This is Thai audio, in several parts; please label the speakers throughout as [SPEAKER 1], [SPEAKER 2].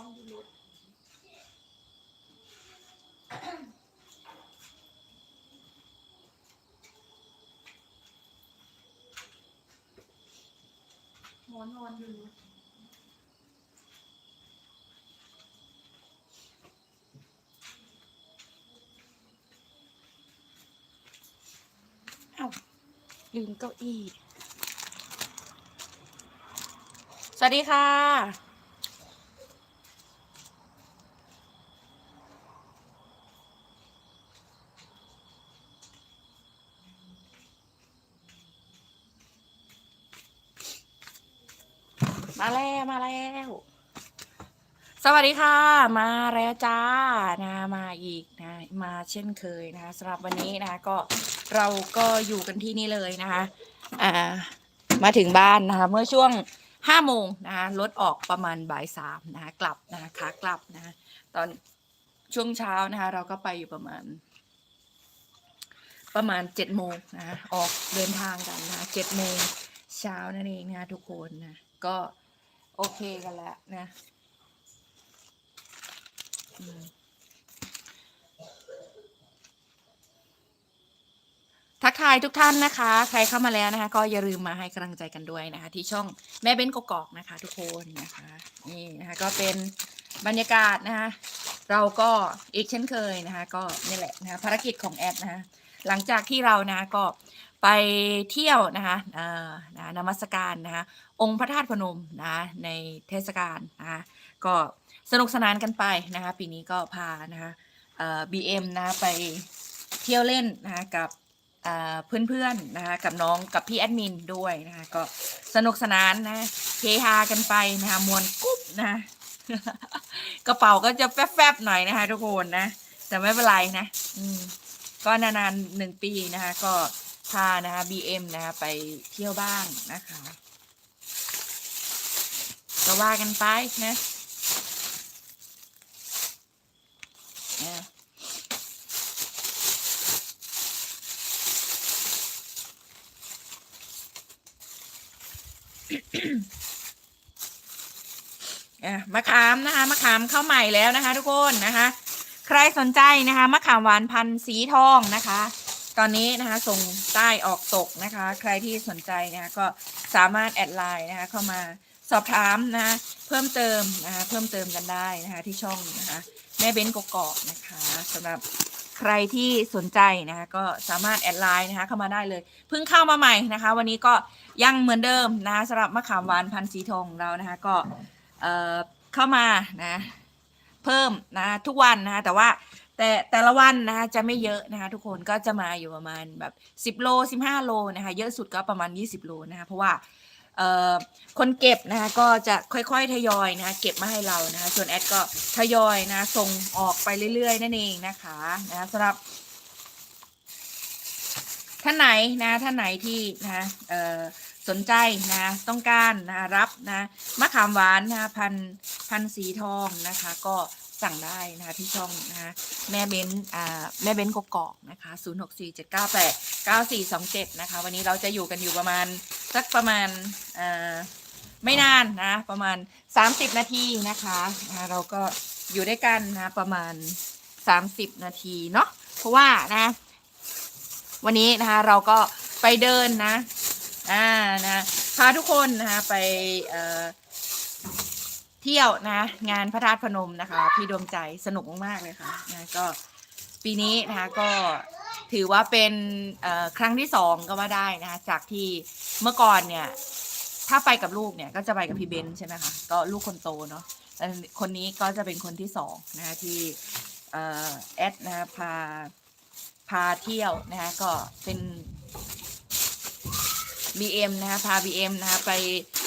[SPEAKER 1] องดูรถหมอนอนอยู่รถ
[SPEAKER 2] เอ้าลืมเก้าอี้ สวัสดีค่ะ แล้วมาแล้ว สวัสดีค่ะ มาแล้วจ้านะมาอีกนะมาเช่นเคยนะคะสำหรับวันนี้นะคะก็เราก็อยู่กันที่นี่เลยนะคะอ่ามาถึงบ้านนะคะ เมื่อช่วงห้าโมงนะคะรถออกประมาณบ่ายสามนะคะกลับนะคะขากลับนะะตอนช่วงเช้านะคะเราก็ไปอยู่ประมาณ ประมาณเจ็ดโมงนะออกเดินทางกันนะเจ็ดโมงเช้านั่นเองนะทุกคนนะก็ โอเคกันแล้วนะทักทายทุกท่านนะคะ ใครเข้ามาแล้วนะคะ ก็อย่าลืมมาให้กำลังใจกันด้วยนะคะ ที่ช่องแม่เบ้นกกอกนะคะ ทุกคนนะคะนี่นะคะ ก็เป็นบรรยากาศนะคะ เราก็อีกเช่นเคยนะคะ ก็นี่แหละนะคะภารกิจของแอดนะคะหลังจากที่เรานะก็ ไปเที่ยวนะคะเอ่อนะนมัสการนะคะองค์พระธาตุพนมนะในเทศกาลนะคะก็สนุกสนานกันไปนะคะปีนี้ก็พานะคะเอ่อ BM นะคะไปเที่ยวเล่นนะคะกับเอ่อเพื่อนๆนะคะกับน้องกับพี่แอดมินด้วยนะคะก็สนุกสนานนะเฮฮากันไปนะคะมวนกุ๊บนะกระเป๋าก็จะแฟบๆหน่อยนะคะทุกคนนะแต่ไม่เป็นไรนะ อืมก็นานๆหนึ่งปีนะคะก็ พานะคะ BM นะคะไปเที่ยวบ้างนะคะก็ว่ากันไปนะนะมะขามนะคะมะขามเข้าใหม่แล้วนะคะ ทุกคนนะคะ ใครสนใจนะคะมะขามหวานพันธุ์สีทองนะคะ ตอนนี้นะคะส่งใต้ออกตกนะคะ ใครที่สนใจนะคะก็สามารถแอดไลน์นะคะเข้ามาสอบถามนะคะเพิ่มเติมนะคะเพิ่มเติมกันได้นะคะที่ช่องนะคะแม่เบ้นกกอกนะคะสำหรับใครที่สนใจนะคะก็สามารถแอดไลน์นะคะเข้ามาได้เลยเพิ่งเข้ามาใหม่นะคะ วันนี้ก็ยังเหมือนเดิมนะคะสำหรับมะขามหวานพันธุ์สีทองของเรานะคะก็เอ่อเข้ามานะเพิ่มนะทุกวันนะคะแต่ว่า แต่แต่ละวันนะคะจะไม่เยอะนะคะทุกคนก็จะมาอยู่ประมาณแบบ 10 โล 15 โลนะคะเยอะสุดก็ประมาณ 20 โลนะคะเพราะว่าคนเก็บนะคะก็จะค่อยๆทยอยนะคะเก็บมาให้เรานะคะส่วนแอดก็ทยอยนะส่งออกไปเรื่อยๆ นั่นเองนะคะนะคะสำหรับ ท่านไหนนะท่านไหนที่นะสนใจนะต้องการนะรับนะมะขามหวานนะพันพันสีทองนะคะ ก็ สั่งได้นะคะที่ช่องนะคะแม่เบ้นอ่าแม่เบ้นกกอกนะคะ0 6 4 7 9 8 9 4 2 7นะคะวันนี้เราจะอยู่กันอยู่ประมาณสักประมาณอ่อไม่นานนะประมาณ 30 นาทีนะคะนะเราก็อยู่ด้วยกันนะประมาณ 30 นาทีเนาะเพราะว่านะ วันนี้นะคะเราก็ไปเดินนะอ่านะพาทุกคนนะคะไปเอ่อ ที่ยวนะ งานพระธาตุพนมนะคะ พี่ดวงใจสนุกมากๆเลยค่ะนะก็ปีนี้นะคะก็ถือว่าเป็นครั้งที่สองก็ว่าได้นะคะจากที่เมื่อก่อนเนี่ย ถ้าไปกับลูกเนี่ยก็จะไปกับพี่เบนใช่ไหมคะก็ลูกคนโตเนาะคนนี้ก็จะเป็นคนที่สองนะคะที่เอ่อแอดนะคะพาพาเที่ยวนะคะก็เป็น BM นะคะพา BM นะคะไป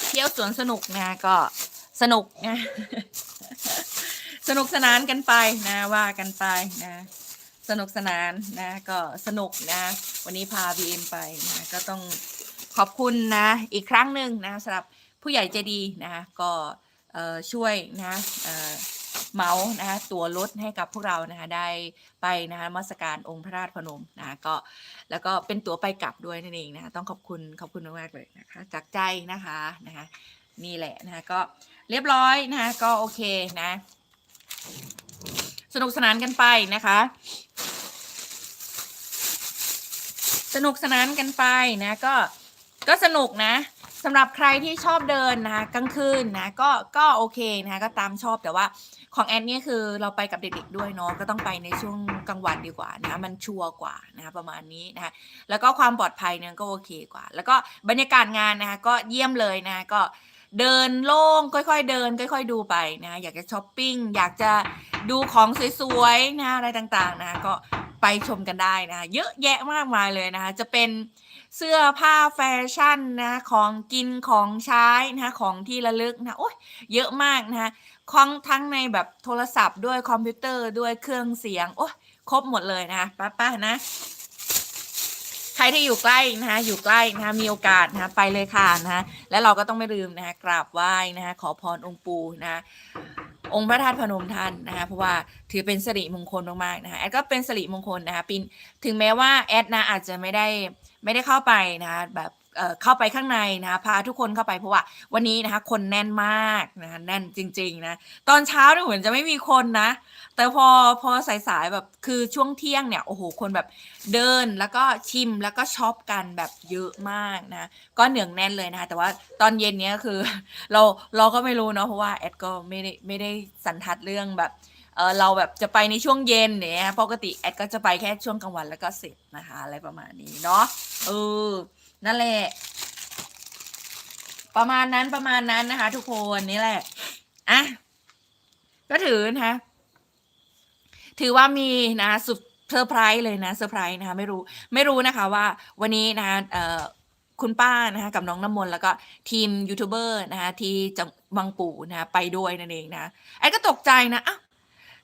[SPEAKER 2] เที่ยวสวนสนุกนะคะก็ สนุกนะสนุกสนานกันไปนะว่ากันไปนะ สนุกสนานนะ ก็สนุกนะ วันนี้พา BM ไปนะก็ต้องขอบคุณนะอีกครั้งหนึ่งนะสำหรับผู้ใหญ่ใจดีนะก็ช่วยนะเมานะคะตัวรถให้กับพวกเรานะคะได้ไปนะคะมัสการองค์พระราชพนมนะคะก็แล้วก็เป็นตั๋วไปกลับด้วยนั่นเองนะคะต้องขอบคุณขอบคุณมากๆเลยนะคะจากใจนะคะนะคะ นี่แหละนะคะก็เรียบร้อยนะคะก็โอเคนะ สนุกสนานกันไปนะคะ สนุกสนานกันไปนะก็ก็สนุกนะสำหรับใครที่ชอบเดินนะคะกลางคืนนะก็ก็โอเคนะคะก็ตามชอบแต่ว่าของแอนเนี่ยคือเราไปกับเด็กๆด้วยเนาะก็ต้องไปในช่วงกลางวันดีกว่านะมันชัวร์กว่านะคะประมาณนี้นะคะแล้วก็ความปลอดภัยเนี่ยก็โอเคกว่า แล้วก็บรรยากาศงานนะคะก็เยี่ยมเลยนะก็ เดินโล่งค่อยๆเดิน ค่อย ๆ ดูไปนะอยากจะช้อปปิ้งอยากจะดูของสวยๆนะอะไรต่างๆนะก็ไปชมกันได้นะเยอะแยะมากมายเลยนะคะจะเป็นเสื้อผ้าแฟชั่นนะของกินของใช้นะคะของที่ระลึกนะโอ้ยเยอะมากนะคะของทั้งในแบบโทรศัพท์ด้วยคอมพิวเตอร์ด้วยเครื่องเสียงโอ้ยครบหมดเลยนะป้าป้านะ รที่อยู่ใกล้นะคะอยู่ใกล้นะคะมีโอกาสนะคะไปเลยค่ะนะคะและเราก็ต้องไม่ลืมนะคะกราบไหว้นะคะขอพรองค์ปู่นะคะองค์พระธาตุพนมท่านนะคะเพราะว่าถือเป็นสิริมงคลมากๆนะคะแอดก็เป็นสิริมงคลนะคะปีนถึงแม้ว่าแอดนะอาจจะไม่ได้ไม่ได้เข้าไปนะคะแบบ เข้าไปข้างในนะคะพาทุกคนเข้าไปเพราะว่าวันนี้นะคะ คนแน่นมากนะคะแน่นจริง ๆ นะ ตอนเช้าเนี่ยเหมือนจะไม่มีคนนะ แต่พอพอสายๆแบบคือช่วงเที่ยงเนี่ยโอ้โหคนแบบเดินแล้วก็ชิมแล้วก็ช็อปกันแบบเยอะมากนะก็เหนืองแน่นเลยนะคะแต่ว่าตอนเย็นเนี้ยคือ เราเราก็ไม่รู้เนาะเพราะว่าแอดก็ไม่ได้ไม่ได้สันทัดเรื่องแบบเออเราแบบจะไปในช่วงเย็นเนี่ยปกติแอดก็จะไปแค่ช่วงกลางวันแล้วก็เสร็จนะคะอะไรประมาณนี้เนาะเออ นั่นแหละ ประมาณนั้นประมาณนั้นนะคะ ทุกคนนี่แหละอะก็ถือนะคะถือว่ามีนะสุดเซอร์ไพรส์เลยนะเซอร์ไพรส์นะคะไม่รู้ไม่รู้นะคะว่าวันนี้นะคะเอ่อคุณป้านะคะกับน้องน้ำมนต์แล้วก็ทีมยูทูบเบอร์นะคะที่จังวังปู่นะคะไปด้วยนั่นเองนะแอดก็ตกใจนะอ้าว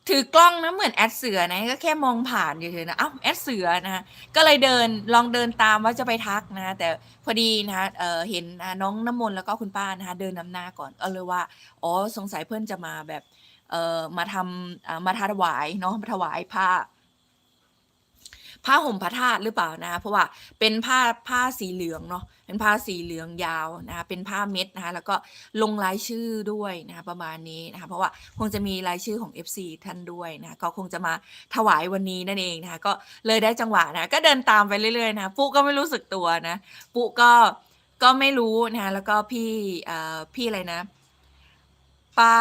[SPEAKER 2] ถือกล้องนะเหมือนแอดเสือนะก็แค่มองผ่านเฉยๆนะอ้าวแอดเสือนะก็เลยเดินลองเดินตามว่าจะไปทักนะแต่พอดีนะคะเออเห็นน้องน้ำมนต์แล้วก็คุณป้านะคะเดินนำหน้าก่อนเออเลยว่าอ๋อสงสัยเพื่อนจะมาแบบเออมาทำมาถวายเนาะมาถวายผ้า ผ้าห่มพระธาตุหรือเปล่านะคะเพราะว่าเป็นผ้าผ้าสีเหลืองเนาะเป็นผ้าสีเหลืองยาวนะคะเป็นผ้าเม็ดนะคะแล้วก็ลงรายชื่อด้วยนะคะประมาณนี้นะคะเพราะว่าคงจะมีรายชื่อของ FC ท่านด้วยนะคะก็คงจะมาถวายวันนี้นั่นเองนะคะก็เลยได้จังหวะนะก็เดินตามไปเรื่อยๆนะปุ๊ก็ไม่รู้สึกตัวนะปุ๊ก็ก็ไม่รู้นะคะแล้วก็พี่เอ่อพี่อะไรนะ ป้า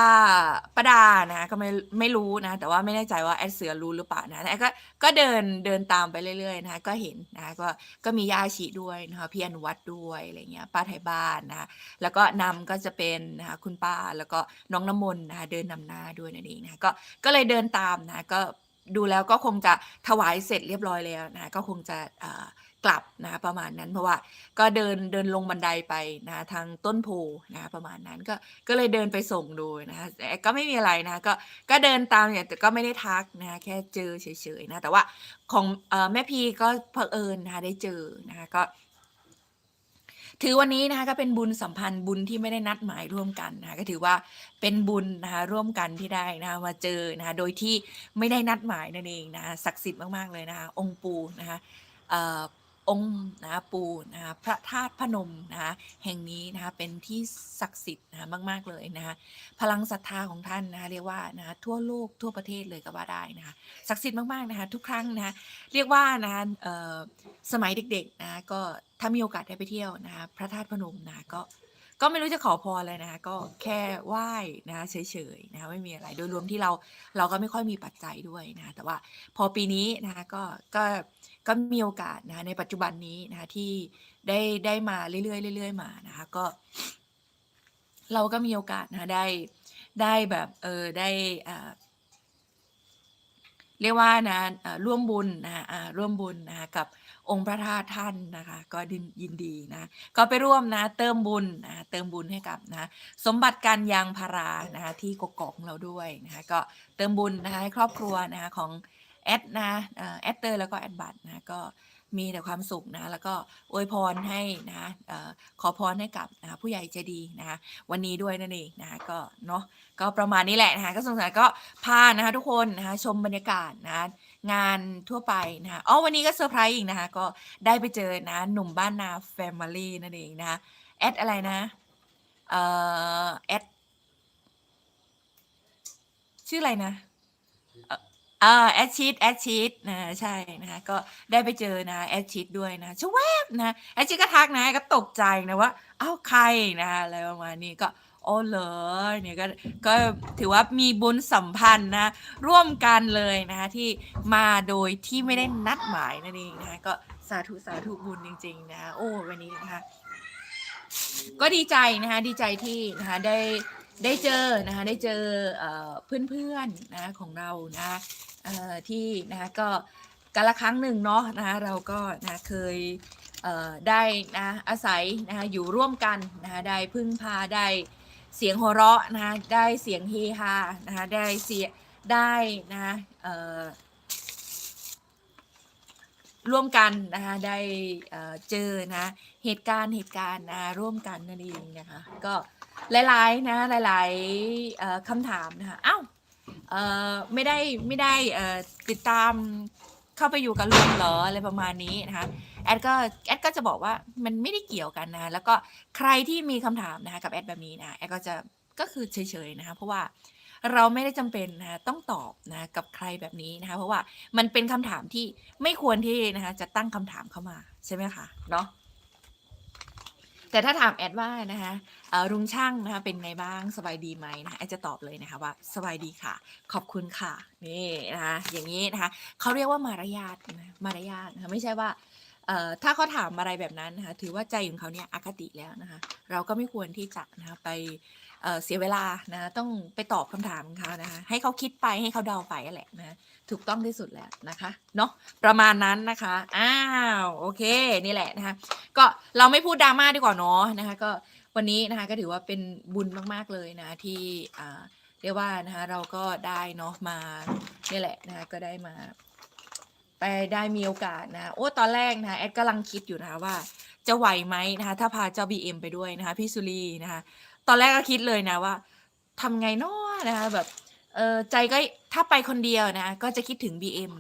[SPEAKER 2] ป้าดานะก็ไม่ไม่รู้นะ แต่ว่าไม่แน่ใจว่าแอดเสือรู้หรือเปล่านะแอดก็ก็เดินเดินตามไปเรื่อยๆนะก็เห็นนะก็ก็มีย่าชีด้วยนะคะพี่อนุวัฒน์ด้วยอะไรเงี้ยป้าไทยบ้านนะแล้วก็นำก็จะเป็นนะคะคุณป้าแล้วก็น้องน้ำมนต์นะคะเดินนำหน้าด้วยนั่นเองนะคะก็ก็เลยเดินตามนะก็ดูแล้วก็คงจะถวายเสร็จเรียบร้อยแล้วนะก็คงจะอ่า กลับนะประมาณนั้นเพราะว่าก็เดินเดินลงบันไดไปนะทางต้นโพนะประมาณนั้นก็ก็เลยเดินไปส่งดูนะแต่ก็ไม่มีอะไรนะก็ก็เดินตามเนี่ยแต่ก็ไม่ได้ทักนะแค่เจอเฉยๆนะแต่ว่าของอแม่พีก็เผอิญนะได้เจอนะคะก็ถือวันนี้นะคะก็เป็นบุญสัมพันธ์บุญที่ไม่ได้นัดหมายร่วมกันนะคะก็ถือว่าเป็นบุญนะคะร่วมกันที่ได้นะคะมาเจอนะคะโดยที่ไม่ได้นัดหมายนั่นเองนะคะศักดิ์สิทธิ์มากๆเลยนะคะองค์ปู่นะคะเองค์นะคะปู่นะคะพระธาตุพนมนะคะแห่งนี้นะคะเป็นที่ศักดิ์สิทธิ์นะคะมาก ๆ เลยนะคะพลังศรัทธาของท่านนะคะเรียกว่านะคะทั่วโลกทั่วประเทศเลยก็ว่าได้นะคะศักดิ์สิทธิ์มากๆนะคะทุกครั้งนะคะเรียกว่านะคะสมัยเด็กๆนะก็ถ้ามีโอกาสได้ไปเที่ยวนะคะพระธาตุพนมนะก็ ก็ไม่รู้จะขอพรอะไรนะคะ ก็แค่ไหว้นะคะเฉยๆนะคะไม่มีอะไรโดยรวมที่เราเราก็ไม่ค่อยมีปัจจัยด้วยนะคะแต่ว่าพอปีนี้นะคะก็ก็ก็มีโอกาสนะคะในปัจจุบันนี้นะคะที่ได้ได้มาเรื่อยๆเรื่อยๆมานะคะก็ เราก็มีโอกาสนะคะได้ได้แบบเออได้อ่าเรียกว่านะเอ่อร่วมบุญนะคะอ่าร่วมบุญนะคะกับ องค์พระธาตุท่านนะคะ ก็ดินยินดีนะ ก็ไปร่วมนะ เติมบุญนะเติมบุญให้กับนะ สมบัติการยางพารานะคะที่กกอกของเราด้วยนะคะก็เติมบุญนะคะให้ครอบครัวนะคะของแอดนะแอดเตอร์แล้วก็แอดบัตนะก็มีแต่ความสุขนะ แล้วก็อวยพรให้นะขอพรให้กับนะคะผู้ใหญ่ใจดีนะคะวันนี้ด้วยนั่นเองนะคะก็เนาะก็ประมาณนี้แหละนะคะก็สงสัยก็พานะคะทุกคนนะคะชมบรรยากาศนะคะ งานทั่วไปนะคะอ๋อวันนี้ก็เซอร์ไพรส์อีกนะคะ ก็ได้ไปเจอนะหนุ่มบ้านนาแฟมิลี่นั่นเองนะคะแอดอะไรนะ เอ่อแอดชื่ออะไรนะอ่าแอดชีตแอดชีตนะใช่นะคะก็ได้ไปเจอนะแอดชีตด้วยนะชวแวบนะแอดชีตก็ทักนะก็ตกใจนะว่า เอ้าใครนะอะไรประมาณนี้ก็ โอ้เหรอเนี่ยก็ก็ถือว่ามีบุญสัมพันธ์นะ ร่วมกันเลยนะคะที่มาโดยที่ไม่ได้นัดหมายนั่นเองนะคะก็สาธุสาธุบุญจริง ๆ นะะโอ้วันนี้นะคะก็ดีใจนะคะดีใจที่นะคะได้ได้เจอนะคะได้เจอเอ่อเพื่อนๆนะะของเรานะะที่นะคะก็กันละครั้งหนึ่งเนาะนะคะเราก็นะเคยเอ่อได้นะอาศัยนะคะอยู่ร่วมกันนะคะได้พึ่งพาได้ เสียงหัวเราะนะคะได้เสียงเฮฮานะคะได้เสียได้นะคะเอ่อร่วมกันนะคะได้เออเจอนะเหตุการณ์เหตุการณ์นะร่วมกันนั่นเองนะคะก็หลายๆนะหลายๆเออคำถามนะคะอ้าวเออไม่ได้ไม่ได้เออติดตาม เข้าไปอยู่กับลุงเหรออะไรประมาณนี้นะคะแอดก็แอดก็จะบอกว่ามันไม่ได้เกี่ยวกันนะคะแล้วก็ใครที่มีคำถามนะคะกับแอดแบบนี้นะแอดก็จะก็คือเฉยๆนะคะเพราะว่าเราไม่ได้จำเป็นนะคะต้องตอบนะกับใครแบบนี้นะคะเพราะว่ามันเป็นคำถามที่ไม่ควรที่นะคะจะตั้งคำถามเข้ามาใช่ไหมคะเนาะ แต่ถ้าถามแอดว่านะคะเอ่อลุงช่างนะคะเป็นไงบ้างสบายดีไหมนะคะแอดจะตอบเลยนะคะว่าสบายดีค่ะ ขอบคุณค่ะนี่นะคะอย่างนี้นะคะเขาเรียกว่ามารยาทนะมารยาทนะคะไม่ใช่ว่าถ้าเขาถามอะไรแบบนั้นนะคะถือว่าใจของเขาเนี่ยอคติแล้วนะคะเราก็ไม่ควรที่จะนะคะไปเเสียเวลานะต้องไปตอบคำถามของเขานะคะให้เขาคิดไปให้เขาเดาไปแหละนะ ถูกต้องที่สุดแล้วนะคะเนาะประมาณนั้นนะคะอ้าวโอเคนี่แหละนะคะ ก็เราไม่พูดดราม่าดีกว่าเนาะนะคะ ก็วันนี้นะคะก็ถือว่าเป็นบุญมากๆเลยนะที่อ่าเรียกว่านะคะเราก็ได้เนาะมานี่แหละนะคะก็ได้มา ไปได้มีโอกาสนะโอ้ตอนแรกนะะแอดกำลังคิดอยู่นะคะว่า จะไหวไหมนะคะถ้าพาเจ้า BM ไปด้วยนะคะพี่สุรีนะคะตอนแรกก็คิดเลยนะว่าทำไงเนาะนะคะแบบ เออใจก็ถ้าไปคนเดียวนะ ก็จะคิดถึง BM นะ